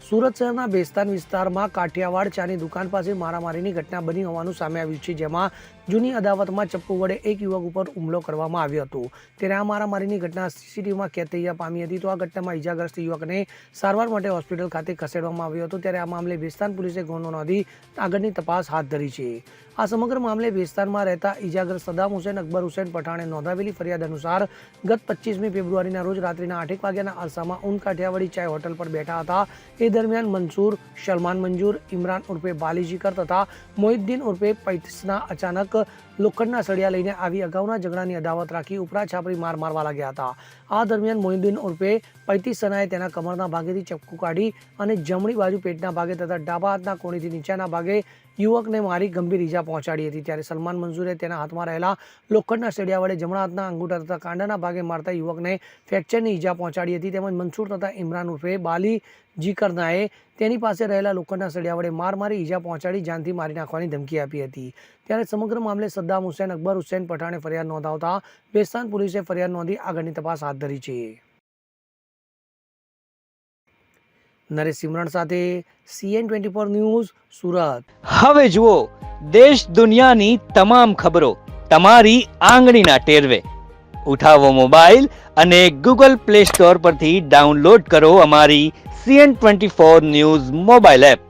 સુરત શહેરના બેસ્તાન વિસ્તારમાં કાઠિયાવાડ ચાની દુકાન પાસે મારામારીની ઘટના બની હોવાનું સામે આવ્યું છે, જેમાં જૂની અદાવતમાં ચપ્પુ વડે એક યુવક ઉપર હુમલો કરવામાં આવ્યો હતો. ત્યારે આ મારામારીની ઘટના સીસીટીવીમાં કેદ થઈ પામી હતી. તો આ ઘટનામાં ઈજાગ્રસ્ત યુવકને સારવાર માટે હોસ્પિટલ ખાતે ખસેડવામાં આવ્યો હતો. ત્યારે આ મામલે બેસ્તાન પોલીસે ગુનો નોંધી આગળની તપાસ હાથ ધરી છે. આ સમગ્ર મામલે વિસ્તારમાં રહેતા ઈજાગ્રસ્ત સદામ હુસેન, અકબર હુસેન પઠાણે નોંધાવેલી ફરિયાદ અનુસાર ગત પચીસમી ફેબ્રુઆરીના રોજ રાત્રિના આઠેક વાગ્યાના અરસામાં ઉન કાઠિયાવાડી ચાય હોટલ પર બેઠા હતા. એ દરમિયાન મનસૂર, સલમાન મંજૂર, ઇમરાન ઉર્ફે બાલીજીકર તથા મોહિદ્દીન ઉર્ફે પૈતસના અચાનક 个 લોખંડના સળિયા લઈને આવી અગાઉના ઝઘડાની અદાવત રાખી ઉપરા છાપરી માર મારવા લાગ્યા હતા. આ દરમિયાન મોહિદ્દીન ઉર્ફે પૈતીસ સનાએ તેના કમરના ભાગેથી ચપ્પુ કાઢી અને જમણી બાજુ પેટના ભાગે તથા ડાબા હાથના કોણીથી નીચેના ભાગે યુવકને મારી ગંભીર ઈજા પહોંચાડી હતી. ત્યારે સલમાન મંજૂરે તેના હાથમાં રહેલા લોખંડના સળિયા વડે જમણા હાથના અંગૂઠા તથા કાંડાના ભાગે મારતા યુવકને ફ્રેક્ચરની ઈજા પહોંચાડી હતી. તેમજ મનસુર તથા ઇમરાન ઉર્ફે બાલી જીકરનાએ તેની પાસે રહેલા લોખંડના સળિયા વડે માર મારી ઈજા પહોંચાડી જાનથી મારી નાખવાની ધમકી આપી હતી. ત્યારે સમગ્ર મામલે સદ્દામ હુસેન અકબર, હુસેન પઠાણે ફરિયાદ નોંધાવતા બેસ્તાન પોલીસે ફરિયાદ નોંધી આગળની તપાસ હાથ ધરી છે. નરેશ સિમરણ સાથે CN twenty four news Surat. હવે જુઓ, દેશ દુનિયાની તમામ ખબરો તમારી આંગળીના ટેરવે. ઉઠાવો મોબાઈલ અને ગૂગલ પ્લે સ્ટોર પરથી ડાઉનલોડ કરો અમારી CN twenty four news mobile app.